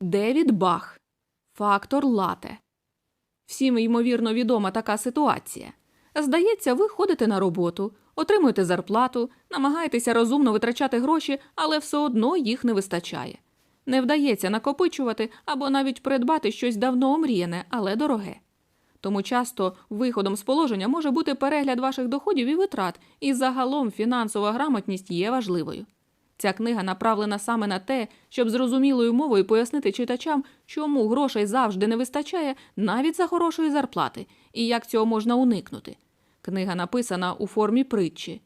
Девід Бах. Фактор лате. Всім ймовірно відома така ситуація. Здається, ви ходите на роботу, отримуєте зарплату, намагаєтеся розумно витрачати гроші, але все одно їх не вистачає. Не вдається накопичувати або навіть придбати щось давно омріяне, але дороге. Тому часто виходом з положення може бути перегляд ваших доходів і витрат, і загалом фінансова грамотність є важливою. Ця книга направлена саме на те, щоб зрозумілою мовою пояснити читачам, чому грошей завжди не вистачає навіть за хорошої зарплати, і як цього можна уникнути. Книга написана у формі притчі.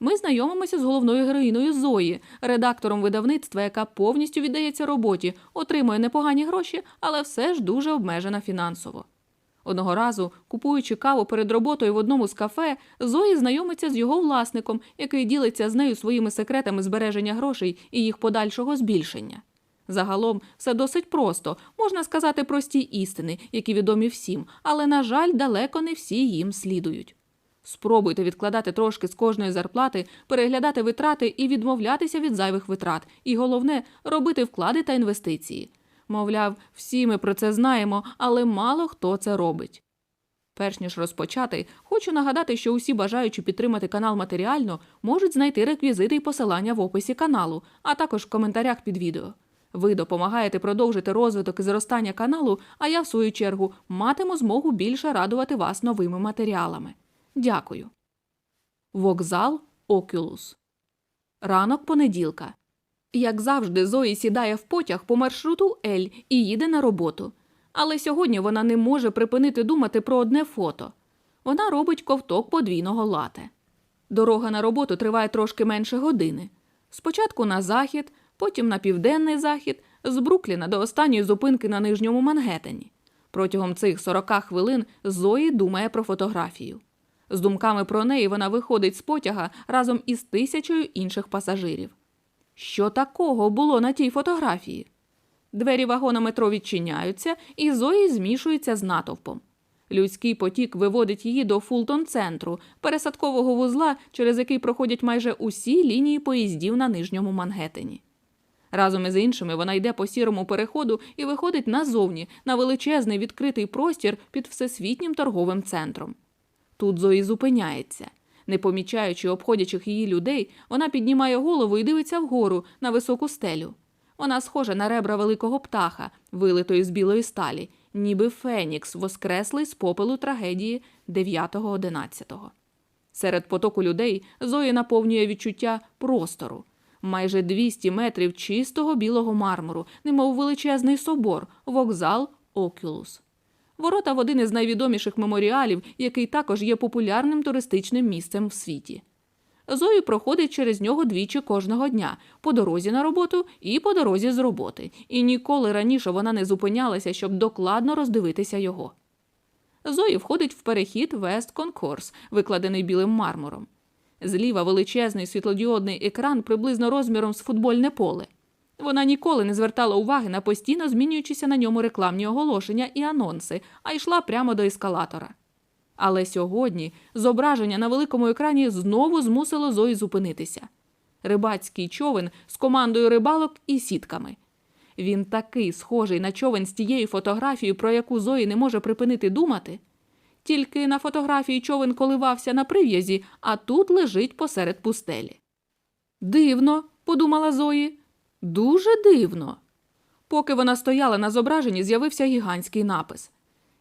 Ми знайомимося з головною героїною Зої, редактором видавництва, яка повністю віддається роботі, отримує непогані гроші, але все ж дуже обмежена фінансово. Одного разу, купуючи каву перед роботою в одному з кафе, Зої знайомиться з його власником, який ділиться з нею своїми секретами збереження грошей і їх подальшого збільшення. Загалом все досить просто, можна сказати прості істини, які відомі всім, але, на жаль, далеко не всі їм слідують. Спробуйте відкладати трошки з кожної зарплати, переглядати витрати і відмовлятися від зайвих витрат. І головне робити вклади та інвестиції. Мовляв, всі ми про це знаємо, але мало хто це робить. Перш ніж розпочати, хочу нагадати, що усі бажаючі підтримати канал матеріально можуть знайти реквізити і посилання в описі каналу, а також в коментарях під відео. Ви допомагаєте продовжити розвиток і зростання каналу, а я, в свою чергу, матиму змогу більше радувати вас новими матеріалами. Дякую. Вокзал Окюлус. Ранок понеділка. Як завжди, Зої сідає в потяг по маршруту Ель і їде на роботу. Але сьогодні вона не може припинити думати про одне фото. Вона робить ковток подвійного лате. Дорога на роботу триває трошки менше години. Спочатку на захід, потім на південний захід, з Брукліна до останньої зупинки на нижньому Мангеттені. Протягом цих 40 хвилин Зої думає про фотографію. З думками про неї вона виходить з потяга разом із тисячою інших пасажирів. Що такого було на тій фотографії? Двері вагона метро відчиняються, і Зої змішується з натовпом. Людський потік виводить її до Фултон-центру, пересадкового вузла, через який проходять майже усі лінії поїздів на нижньому Мангеттені. Разом із іншими вона йде по сірому переходу і виходить назовні на величезний відкритий простір під всесвітнім торговим центром. Тут Зої зупиняється. Не помічаючи обходячих її людей, вона піднімає голову і дивиться вгору на високу стелю. Вона схожа на ребра великого птаха, вилитої з білої сталі, ніби Фенікс, воскреслий з попелу трагедії 9-11. Серед потоку людей Зої наповнює відчуття простору. Майже 200 метрів чистого білого мармуру, немов величезний собор, вокзал Окюлус. Ворота в один із найвідоміших меморіалів, який також є популярним туристичним місцем в світі. Зої проходить через нього двічі кожного дня по дорозі на роботу і по дорозі з роботи, і ніколи раніше вона не зупинялася, щоб докладно роздивитися його. Зої входить в перехід Вест Конкорс, викладений білим мармуром. Зліва величезний світлодіодний екран приблизно розміром з футбольне поле. Вона ніколи не звертала уваги на постійно змінюючіся на ньому рекламні оголошення і анонси, а йшла прямо до ескалатора. Але сьогодні зображення на великому екрані знову змусило Зої зупинитися. Рибацький човен з командою рибалок і сітками. Він такий схожий на човен з тією фотографією, про яку Зої не може припинити думати. Тільки на фотографії човен коливався на прив'язі, а тут лежить посеред пустелі. Дивно, подумала Зої. Дуже дивно. Поки вона стояла на зображенні, з'явився гігантський напис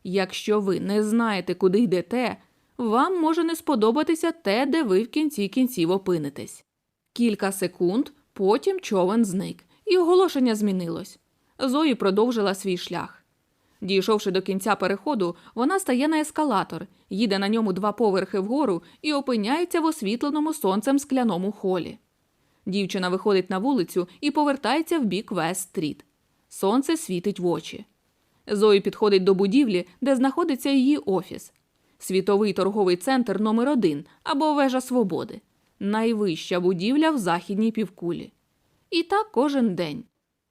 Якщо ви не знаєте, куди йдете, вам може не сподобатися те, де ви в кінці кінців опинитесь. Кілька секунд, потім човен зник, і оголошення змінилось. Зої продовжила свій шлях. Дійшовши до кінця переходу, вона стає на ескалатор, їде на ньому два поверхи вгору і опиняється в освітленому сонцем скляному холі. Дівчина виходить на вулицю і повертається в бік Вест-стріт. Сонце світить в очі. Зої підходить до будівлі, де знаходиться її офіс. Світовий торговий центр номер 1 або Вежа Свободи. Найвища будівля в західній півкулі. І так кожен день.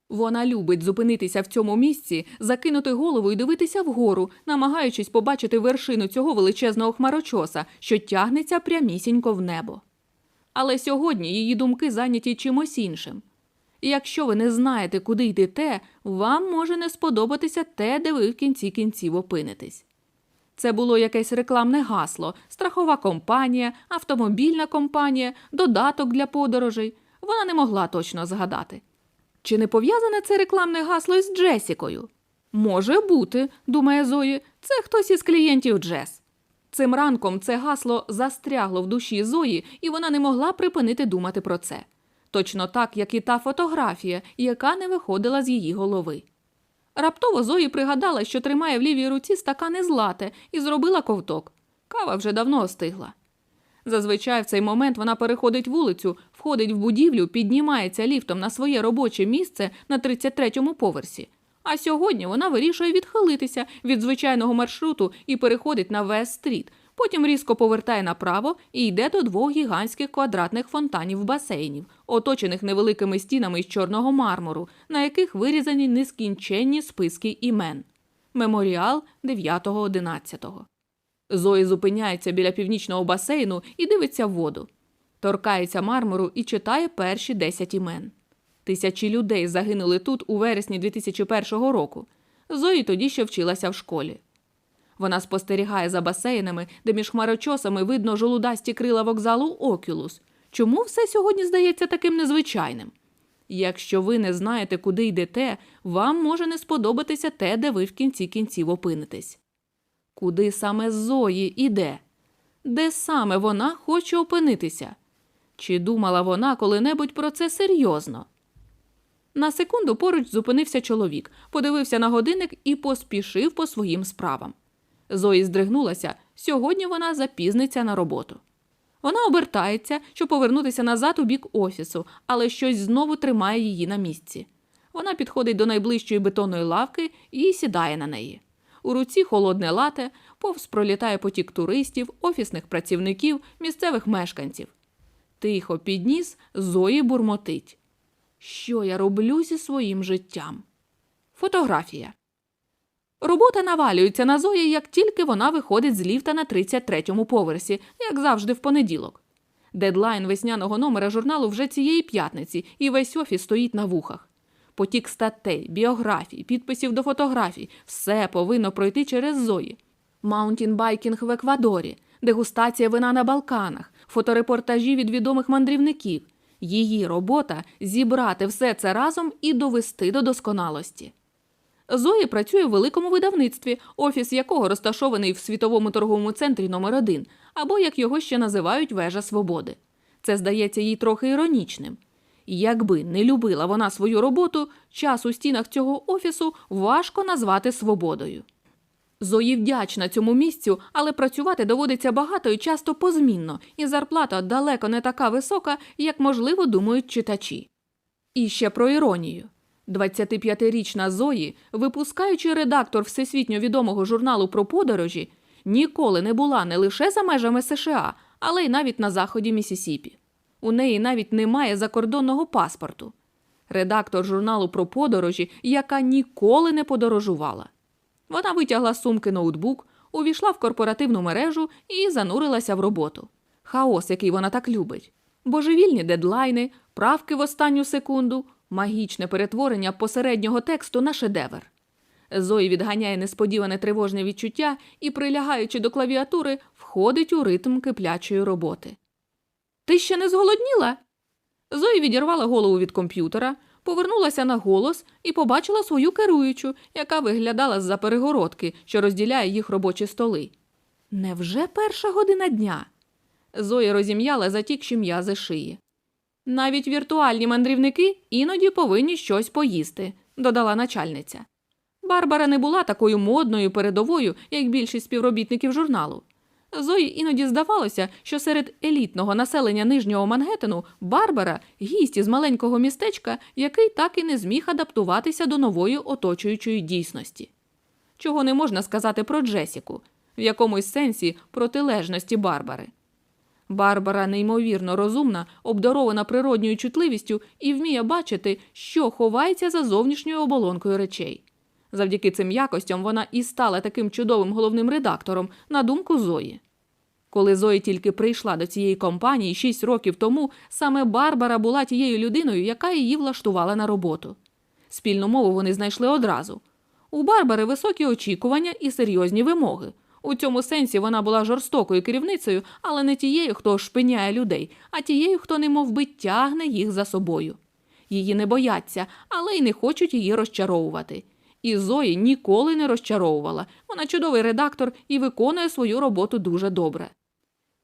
Вона любить зупинитися в цьому місці, закинути голову і дивитися вгору, намагаючись побачити вершину цього величезного хмарочоса, що тягнеться прямісінько в небо. Але сьогодні її думки зайняті чимось іншим. І якщо ви не знаєте, куди йдете, вам може не сподобатися те, де ви в кінці кінців опинитесь. Це було якесь рекламне гасло, страхова компанія, автомобільна компанія, додаток для подорожей. Вона не могла точно згадати. Чи не пов'язане це рекламне гасло із Джесікою? Може бути, думає Зої, це хтось із клієнтів Джес. Цим ранком це гасло застрягло в душі Зої, і вона не могла припинити думати про це. Точно так, як і та фотографія, яка не виходила з її голови. Раптово Зої пригадала, що тримає в лівій руці стакан із лате і зробила ковток. Кава вже давно остигла. Зазвичай в цей момент вона переходить вулицю, входить в будівлю, піднімається ліфтом на своє робоче місце на 33-му поверсі. А сьогодні вона вирішує відхилитися від звичайного маршруту і переходить на Вест-стріт, потім різко повертає направо і йде до двох гігантських квадратних фонтанів басейнів, оточених невеликими стінами із чорного мармуру, на яких вирізані нескінченні списки імен. Меморіал 9-11. Зої зупиняється біля північного басейну і дивиться в воду. Торкається мармуру і читає перші 10 імен. Тисячі людей загинули тут у вересні 2001 року. Зої тоді ще вчилася в школі. Вона спостерігає за басейнами, де між хмарочосами видно жолудасті крила вокзалу Окюлус. Чому все сьогодні здається таким незвичайним? Якщо ви не знаєте, куди йдете, вам може не сподобатися те, де ви в кінці кінців опинитесь. Куди саме Зої іде? Де саме вона хоче опинитися? Чи думала вона коли-небудь про це серйозно? На секунду поруч зупинився чоловік, подивився на годинник і поспішив по своїм справам. Зої здригнулася, сьогодні вона запізниться на роботу. Вона обертається, щоб повернутися назад у бік офісу, але щось знову тримає її на місці. Вона підходить до найближчої бетонної лавки і сідає на неї. У руці холодне лате, повз пролітає потік туристів, офісних працівників, місцевих мешканців. Тихо підніс, Зої бурмотить. Що я роблю зі своїм життям? Фотографія. Робота навалюється на Зої, як тільки вона виходить з ліфта на 33-му поверсі, як завжди в понеділок. Дедлайн весняного номера журналу вже цієї п'ятниці, і весь офіс стоїть на вухах. Потік статей, біографій, підписів до фотографій все повинно пройти через Зої. Маунтінбайкінг в Еквадорі, дегустація вина на Балканах, фоторепортажі від відомих мандрівників. Її робота зібрати все це разом і довести до досконалості. Зоя працює в великому видавництві, офіс якого розташований в світовому торговому центрі номер 1 або як його ще називають Вежа Свободи. Це здається їй трохи іронічним. Якби не любила вона свою роботу, час у стінах цього офісу важко назвати свободою. Зої вдячна цьому місцю, але працювати доводиться багато і часто позмінно, і зарплата далеко не така висока, як, можливо, думають читачі. І ще про іронію. 25-річна Зої, випускаючи редактор всесвітньо відомого журналу про подорожі, ніколи не була не лише за межами США, але й навіть на заході Місісіпі. У неї навіть немає закордонного паспорту. Редактор журналу про подорожі, яка ніколи не подорожувала. Вона витягла з сумки ноутбук, увійшла в корпоративну мережу і занурилася в роботу. Хаос, який вона так любить. Божевільні дедлайни, правки в останню секунду, магічне перетворення посереднього тексту на шедевр. Зої відганяє несподіване тривожне відчуття і, прилягаючи до клавіатури, входить у ритм киплячої роботи. Ти ще не зголодніла? Зої відірвала голову від комп'ютера, повернулася на голос і побачила свою керуючу, яка виглядала з-за перегородки, що розділяє їх робочі столи. Невже перша година дня? Зоя розім'яла затікші м'язи шиї. Навіть віртуальні мандрівники іноді повинні щось поїсти, додала начальниця. Барбара не була такою модною передовою, як більшість співробітників журналу. Зої іноді здавалося, що серед елітного населення нижнього Мангеттену Барбара гість із маленького містечка, який так і не зміг адаптуватися до нової оточуючої дійсності. Чого не можна сказати про Джесіку, в якомусь сенсі протилежності Барбари. Барбара неймовірно розумна, обдарована природньою чутливістю і вміє бачити, що ховається за зовнішньою оболонкою речей. Завдяки цим якостям вона і стала таким чудовим головним редактором, на думку Зої. Коли Зої тільки прийшла до цієї компанії шість років тому, саме Барбара була тією людиною, яка її влаштувала на роботу. Спільну мову вони знайшли одразу. У Барбари високі очікування і серйозні вимоги. У цьому сенсі вона була жорстокою керівницею, але не тією, хто шпиняє людей, а тією, хто немов би тягне їх за собою. Її не бояться, але й не хочуть її розчаровувати. І Зої ніколи не розчаровувала. Вона чудовий редактор і виконує свою роботу дуже добре.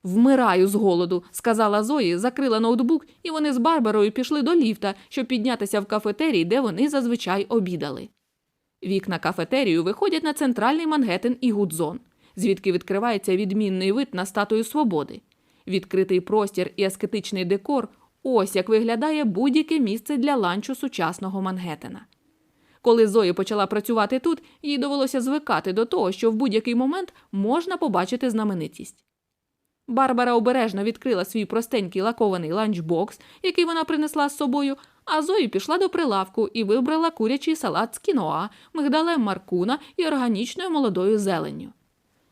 Вмираю з голоду, сказала Зої, закрила ноутбук, і вони з Барбарою пішли до ліфта, щоб піднятися в кафетерій, де вони зазвичай обідали. Вікна кафетерію виходять на центральний Мангеттен і Гудзон, звідки відкривається відмінний вид на статую свободи. Відкритий простір і аскетичний декор ось як виглядає будь-яке місце для ланчу сучасного Мангеттена. Коли Зої почала працювати тут, їй довелося звикати до того, що в будь-який момент можна побачити знаменитість. Барбара обережно відкрила свій простенький лакований ланчбокс, який вона принесла з собою, а Зої пішла до прилавку і вибрала курячий салат з кіноа, мигдалем маркуна і органічною молодою зеленню.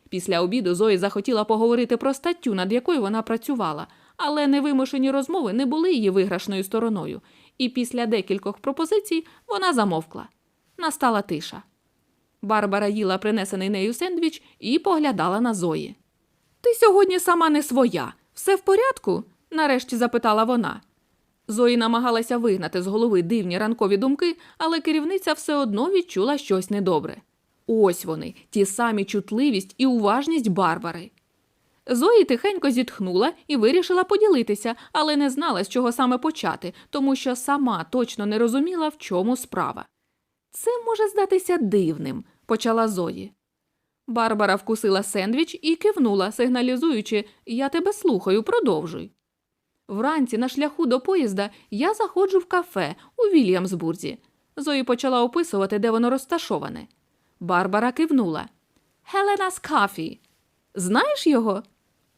Після обіду Зої захотіла поговорити про статтю, над якою вона працювала, але невимушені розмови не були її виграшною стороною, і після декількох пропозицій вона замовкла. Настала тиша. Барбара їла принесений нею сендвіч і поглядала на Зої. Ти сьогодні сама не своя. Все в порядку? нарешті запитала вона. Зої намагалася вигнати з голови дивні ранкові думки, але керівниця все одно відчула щось недобре. Ось вони, ті самі чутливість і уважність Барбари. Зої тихенько зітхнула і вирішила поділитися, але не знала, з чого саме почати, тому що сама точно не розуміла, в чому справа. Це може здатися дивним, почала Зої. Барбара вкусила сендвіч і кивнула, сигналізуючи Я тебе слухаю, продовжуй. Вранці на шляху до поїзда я заходжу в кафе у Вільямсбурзі. Зої почала описувати, де воно розташоване. Барбара кивнула. Хеленас Кафі. Знаєш його?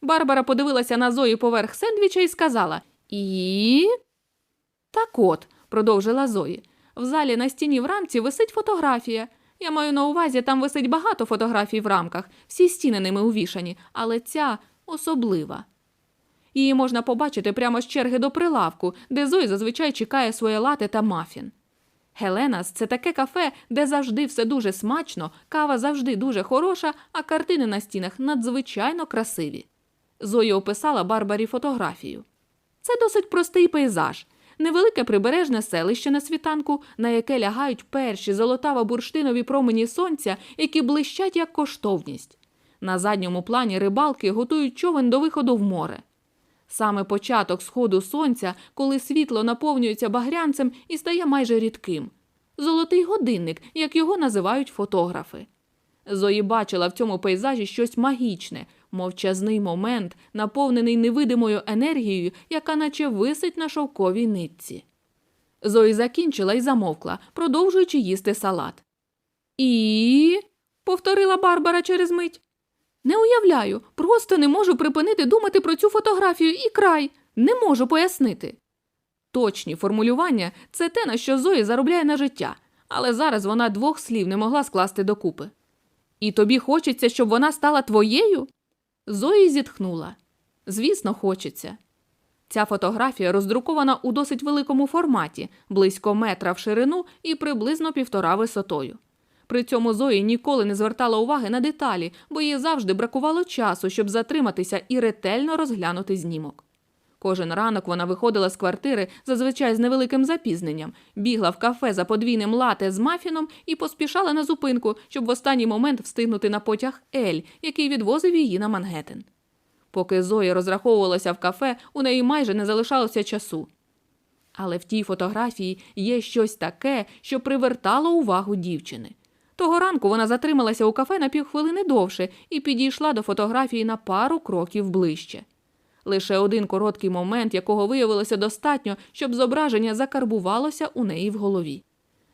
Барбара подивилася на Зої поверх сендвіча і сказала І. Так от, продовжила Зої. В залі на стіні в рамці висить фотографія. Я маю на увазі, там висить багато фотографій в рамках, всі стіни ними увішані, але ця особлива. Її можна побачити прямо з черги до прилавку, де Зої зазвичай чекає своє лате та мафін. Геленас це таке кафе, де завжди все дуже смачно, кава завжди дуже хороша, а картини на стінах надзвичайно красиві. Зої описала Барбарі фотографію. Це досить простий пейзаж. Невелике прибережне селище на світанку, на яке лягають перші золотаво-бурштинові промені сонця, які блищать як коштовність. На задньому плані рибалки готують човен до виходу в море. Саме початок сходу сонця, коли світло наповнюється багрянцем і стає майже рідким. Золотий годинник, як його називають фотографи. Зої бачила в цьому пейзажі щось магічне, мовчазний момент, наповнений невидимою енергією, яка наче висить на шовковій нитці. Зої закінчила і замовкла, продовжуючи їсти салат. І. повторила Барбара через мить. Не уявляю, просто не можу припинити думати про цю фотографію і край, не можу пояснити. Точні формулювання це те, на що Зої заробляє на життя, але зараз вона двох слів не могла скласти докупи. І тобі хочеться, щоб вона стала твоєю? Зої зітхнула. Звісно, хочеться. Ця фотографія роздрукована у досить великому форматі, близько метра в ширину і приблизно півтора висотою. При цьому Зої ніколи не звертала уваги на деталі, бо їй завжди бракувало часу, щоб затриматися і ретельно розглянути знімок. Кожен ранок вона виходила з квартири, зазвичай з невеликим запізненням, бігла в кафе за подвійним лате з мафіном і поспішала на зупинку, щоб в останній момент встигнути на потяг Ель, який відвозив її на Мангеттен. Поки Зоя розраховувалася в кафе, у неї майже не залишалося часу. Але в тій фотографії є щось таке, що привертало увагу дівчини. Того ранку вона затрималася у кафе на півхвилини довше і підійшла до фотографії на пару кроків ближче. Лише один короткий момент, якого виявилося достатньо, щоб зображення закарбувалося у неї в голові.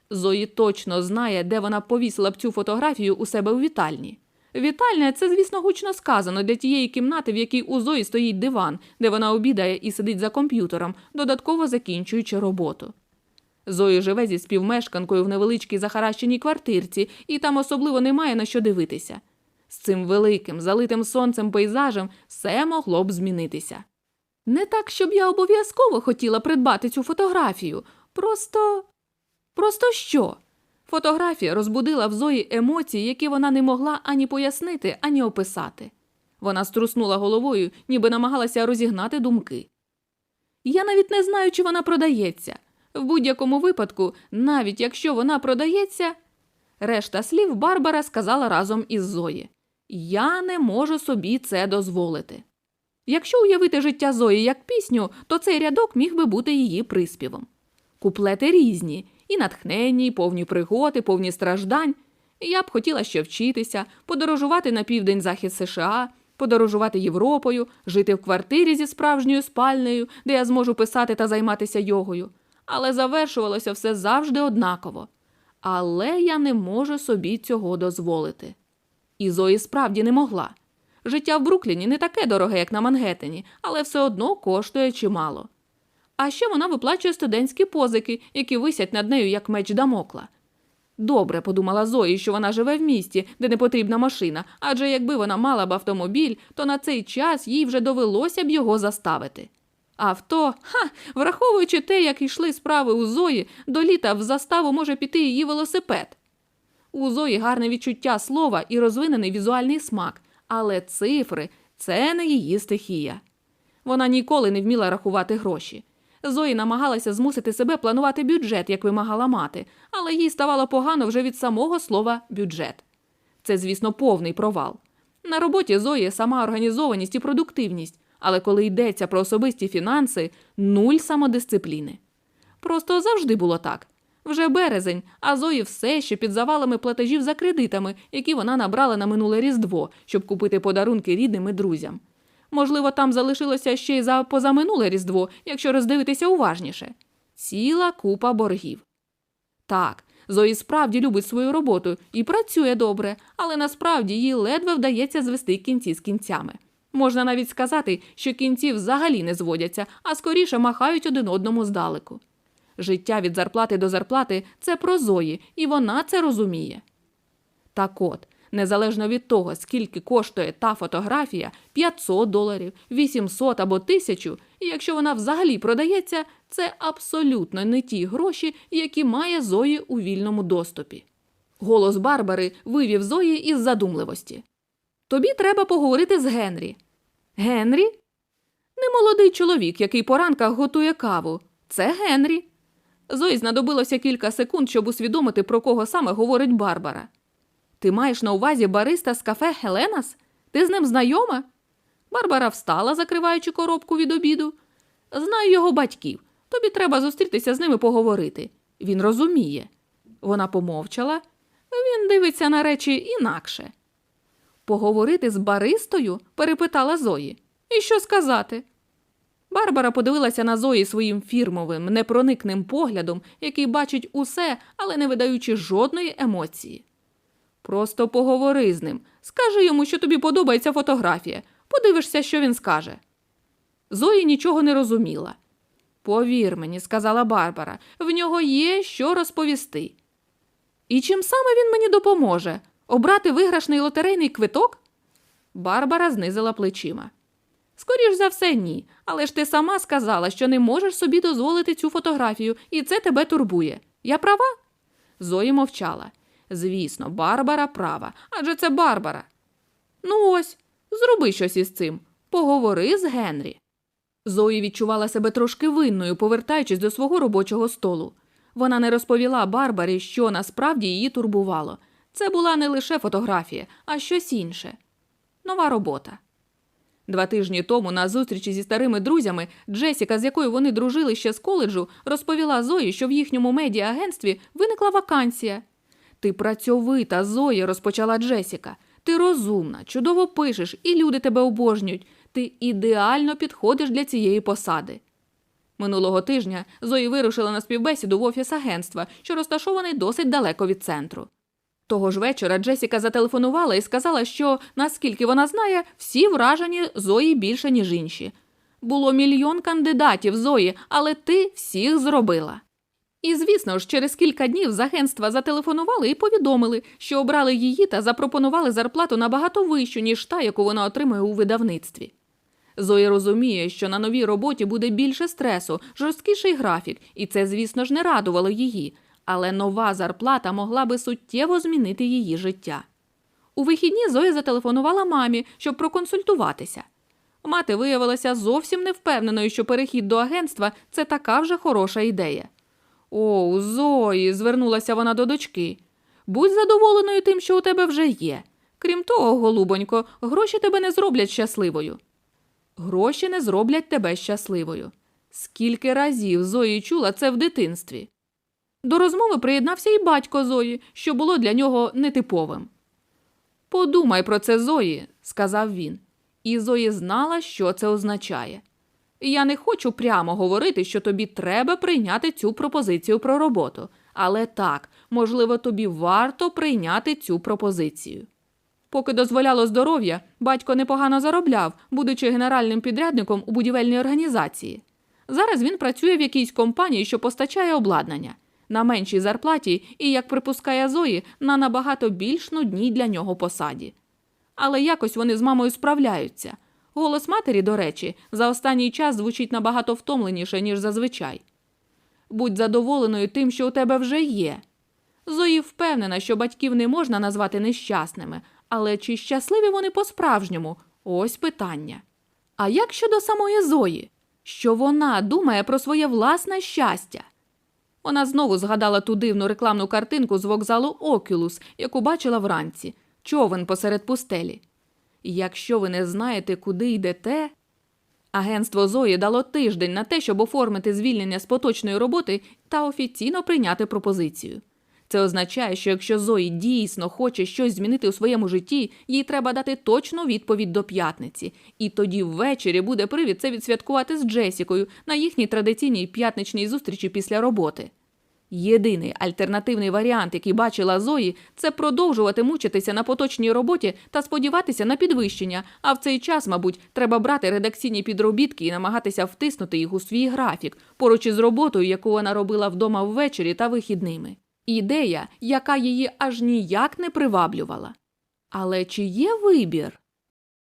Зої точно знає, де вона повісила б цю фотографію у себе у вітальні. Вітальня це, звісно, гучно сказано для тієї кімнати, в якій у Зої стоїть диван, де вона обідає і сидить за комп'ютером, додатково закінчуючи роботу. Зої живе зі співмешканкою в невеличкій захаращеній квартирці, і там особливо немає на що дивитися. З цим великим, залитим сонцем пейзажем все могло б змінитися. Не так, щоб я обов'язково хотіла придбати цю фотографію. Просто. Просто що? Фотографія розбудила в Зої емоції, які вона не могла ані пояснити, ані описати. Вона струснула головою, ніби намагалася розігнати думки. Я навіть не знаю, чи вона продається. В будь-якому випадку, навіть якщо вона продається. Решта слів Барбара сказала разом із Зої. Я не можу собі це дозволити. Якщо уявити життя Зої як пісню, то цей рядок міг би бути її приспівом. Куплети різні, і натхненні, і повні пригоди, повні страждань. Я б хотіла ще вчитися, подорожувати на південь захід США, подорожувати Європою, жити в квартирі зі справжньою спальнею, де я зможу писати та займатися йогою. Але завершувалося все завжди однаково. Але я не можу собі цього дозволити. І Зої справді не могла. Життя в Брукліні не таке дороге, як на Мангеттені, але все одно коштує чимало. А ще вона виплачує студентські позики, які висять над нею як меч Дамокла. Добре, подумала Зої, що вона живе в місті, де не потрібна машина, адже якби вона мала б автомобіль, то на цей час їй вже довелося б його заставити. Авто, ха, враховуючи те, як йшли справи у Зої, до літа в заставу може піти її велосипед. У Зої гарне відчуття слова і розвинений візуальний смак, але цифри це не її стихія. Вона ніколи не вміла рахувати гроші. Зої намагалася змусити себе планувати бюджет, як вимагала мати, але їй ставало погано вже від самого слова бюджет. Це, звісно, повний провал. На роботі Зої сама організованість і продуктивність, але коли йдеться про особисті фінанси, нуль самодисципліни. Просто завжди було так. Вже березень, а Зої все ще під завалами платежів за кредитами, які вона набрала на минуле Різдво, щоб купити подарунки рідним і друзям. Можливо, там залишилося ще й за позаминуле Різдво, якщо роздивитися уважніше. Ціла купа боргів. Так, Зої справді любить свою роботу і працює добре, але насправді їй ледве вдається звести кінці з кінцями. Можна навіть сказати, що кінці взагалі не зводяться, а скоріше махають один одному здалеку. Життя від зарплати до зарплати це про Зої, і вона це розуміє. Так от, незалежно від того, скільки коштує та фотографія 500 доларів, 800 або 1000, і якщо вона взагалі продається, це абсолютно не ті гроші, які має Зої у вільному доступі. Голос Барбари вивів Зої із задумливості. Тобі треба поговорити з Генрі. Генрі? Немолодий чоловік, який по ранках готує каву. Це Генрі. Зої знадобилося кілька секунд, щоб усвідомити, про кого саме говорить Барбара. Ти маєш на увазі бариста з кафе Хеленас? Ти з ним знайома? Барбара встала, закриваючи коробку від обіду. Знаю його батьків. Тобі треба зустрітися з ними поговорити. Він розуміє. Вона помовчала. Він дивиться на речі інакше. Поговорити з баристою? перепитала Зої. І що сказати? Барбара подивилася на Зої своїм фірмовим, непроникним поглядом, який бачить усе, але не видаючи жодної емоції. Просто поговори з ним. Скажи йому, що тобі подобається фотографія. Подивишся, що він скаже. Зої нічого не розуміла. Повір мені, сказала Барбара, в нього є що розповісти. І чим саме він мені допоможе? Обрати виграшний лотерейний квиток? Барбара знизила плечима. Скоріш за все, ні. Але ж ти сама сказала, що не можеш собі дозволити цю фотографію, і це тебе турбує. Я права? Зої мовчала. Звісно, Барбара права, адже це Барбара. Ну ось, зроби щось із цим. Поговори з Генрі. Зої відчувала себе трошки винною, повертаючись до свого робочого столу. Вона не розповіла Барбарі, що насправді її турбувало. Це була не лише фотографія, а щось інше. Нова робота. Два тижні тому на зустрічі зі старими друзями Джесіка, з якою вони дружили ще з коледжу, розповіла Зої, що в їхньому медіа-агентстві виникла вакансія. Ти працьовита, Зоя, розпочала Джесіка. Ти розумна, чудово пишеш, і люди тебе обожнюють. Ти ідеально підходиш для цієї посади. Минулого тижня Зої вирушила на співбесіду в офіс агентства, що розташований досить далеко від центру. Того ж вечора Джесіка зателефонувала і сказала, що, наскільки вона знає, всі вражені Зої більше, ніж інші. Було мільйон кандидатів Зої, але ти всіх зробила. І, звісно ж, через кілька днів з агентства зателефонували і повідомили, що обрали її та запропонували зарплату набагато вищу, ніж та, яку вона отримує у видавництві. Зоя розуміє, що на новій роботі буде більше стресу, жорсткіший графік, і це, звісно ж, не радувало її, але нова зарплата могла би суттєво змінити її життя. У вихідні Зоя зателефонувала мамі, щоб проконсультуватися. Мати виявилася зовсім не впевненою, що перехід до агентства це така вже хороша ідея. О, Зої, звернулася вона до дочки. Будь задоволеною тим, що у тебе вже є. Крім того, голубонько, гроші тебе не зроблять щасливою. Гроші не зроблять тебе щасливою. Скільки разів Зої чула це в дитинстві. До розмови приєднався і батько Зої, що було для нього нетиповим. Подумай про це, Зої, сказав він. І Зої знала, що це означає. Я не хочу прямо говорити, що тобі треба прийняти цю пропозицію про роботу, але так, можливо, тобі варто прийняти цю пропозицію. Поки дозволяло здоров'я, батько непогано заробляв, будучи генеральним підрядником у будівельній організації. Зараз він працює в якійсь компанії, що постачає обладнання на меншій зарплаті і, як припускає Зої, на набагато більш нудній для нього посаді. Але якось вони з мамою справляються. Голос матері, до речі, за останній час звучить набагато втомленіше, ніж зазвичай. Будь задоволеною тим, що у тебе вже є. Зої впевнена, що батьків не можна назвати нещасними, але чи щасливі вони по-справжньому? Ось питання. А як щодо самої Зої? Що вона думає про своє власне щастя? Вона знову згадала ту дивну рекламну картинку з вокзалу Окюлус, яку бачила вранці човен посеред пустелі. Якщо ви не знаєте, куди йдете. Агентство Зої дало тиждень на те, щоб оформити звільнення з поточної роботи та офіційно прийняти пропозицію. Це означає, що якщо Зої дійсно хоче щось змінити у своєму житті, їй треба дати точну відповідь до п'ятниці, і тоді ввечері буде привід це відсвяткувати з Джесікою на їхній традиційній п'ятничній зустрічі після роботи. Єдиний альтернативний варіант, який бачила Зої, це продовжувати мучитися на поточній роботі та сподіватися на підвищення. А в цей час, мабуть, треба брати редакційні підробітки і намагатися втиснути їх у свій графік, поруч із роботою, яку вона робила вдома ввечері та вихідними. Ідея, яка її аж ніяк не приваблювала. Але чи є вибір?